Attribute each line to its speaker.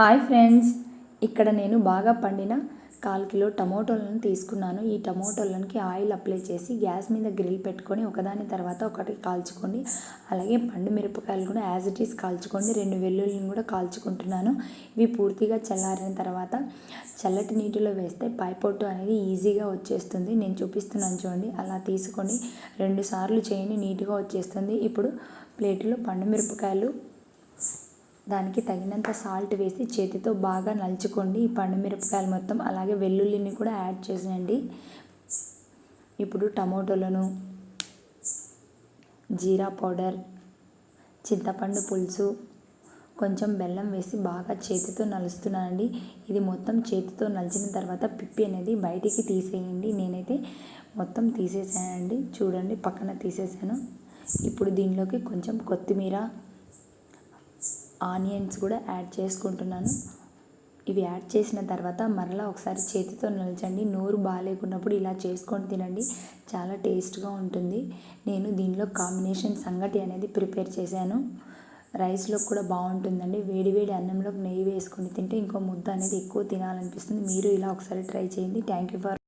Speaker 1: Hi friends. ఇక్కడ నేను బాగా పండిన కాల్ కిలో టమోటోలను తీసుకున్నాను. ఈ టమోటోలకి ఆయిల్ అప్లై చేసి గ్యాస్ మీద గ్రిల్ పెట్టుకొని ఒకదాని తర్వాత ఒకటి కాల్చుకోండి. అలాగే పండు మిరపకాయలు కూడా యాజ్ ఇట్ ఈస్ కాల్చుకోండి. రెండు వెల్లుల్లిని కూడా కాల్చుకుంటున్నాను. ఇవి పూర్తిగా చల్లారిన తర్వాత చల్లటి నీటిలో వేస్తే పైపొట్టు అనేది ఈజీగా వచ్చేస్తుంది. నేను చూపిస్తున్నాను చూడండి. అలా తీసుకొని రెండు సార్లు నీట్గా వచ్చేస్తుంది. ఇప్పుడు ప్లేట్లో పండు మిరపకాయలు దానికి తగినంత సాల్ట్ వేసి చేతితో బాగా నలుచుకోండి. ఈ పండు మిరపకాయలు మొత్తం అలాగే వెల్లుల్లిని కూడా యాడ్ చేసేయండి ఇప్పుడు టమోటోలను జీరా పౌడర్ చింతపండు పులుసు కొంచెం బెల్లం వేసి బాగా చేతితో నలుస్తున్నానండి. ఇది మొత్తం చేతితో నలిచిన తర్వాత పిప్పి అనేది బయటికి తీసేయండి. నేనైతే మొత్తం తీసేసానండి. చూడండి పక్కన తీసేసాను. ఇప్పుడు దీనిలోకి కొంచెం కొత్తిమీర ఆనియన్స్ కూడా యాడ్ చేసుకుంటున్నాను. ఇవి యాడ్ చేసిన తర్వాత మరలా ఒకసారి చేతితో నలచండి. నోరు బాగాలేకున్నప్పుడు ఇలా చేసుకొని తినండి. చాలా టేస్ట్గా ఉంటుంది. నేను దీనిలో కాంబినేషన్ సంగటి అనేది ప్రిపేర్ చేశాను. రైస్లో కూడా బాగుంటుందండి. వేడి వేడి అన్నంలోకి నెయ్యి వేసుకొని తింటే ఇంకో ముద్ద అనేది ఎక్కువ తినాలనిపిస్తుంది. మీరు ఇలా ఒకసారి ట్రై చేయండి. Thank you for